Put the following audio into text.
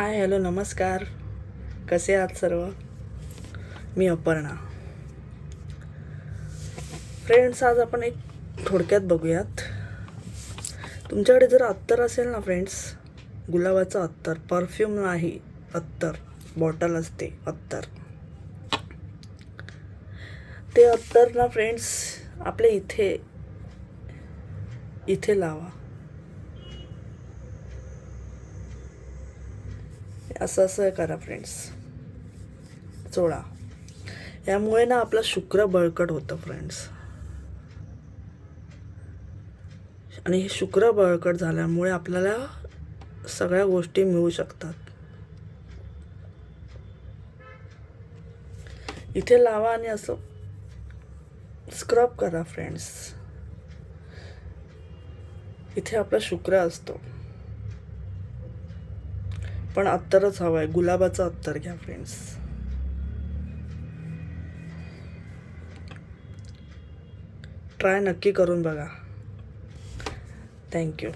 Hi hello नमस्कार. कसे आहात सर्व? मी अपर्णा. फ्रेंड्स आज आपण एक थोडक्यात बघूयात. तुमच्याकडे जर अत्तर असेल ना फ्रेंड्स गुलाबाचं अत्तर परफ्यूम नाही अत्तर बॉटल असते अत्तर. ते अत्तर ना फ्रेंड्स आपल्या इथे इथे लावा. असं असं करा फ्रेंड्स चोळा यामुळे ना आपला शुक्र बळकट होतं फ्रेंड्स आणि हे शुक्र बळकट झाल्यामुळे आपल्याला सगळ्या गोष्टी मिळू शकतात. इथे लावा आणि असं स्क्रब करा फ्रेंड्स इथे आपला शुक्र असतो. पण अत्तरच हवं आहे गुलाबाचं अत्तर घ्या फ्रेंड्स ट्राय नक्की करून बघा. थँक्यू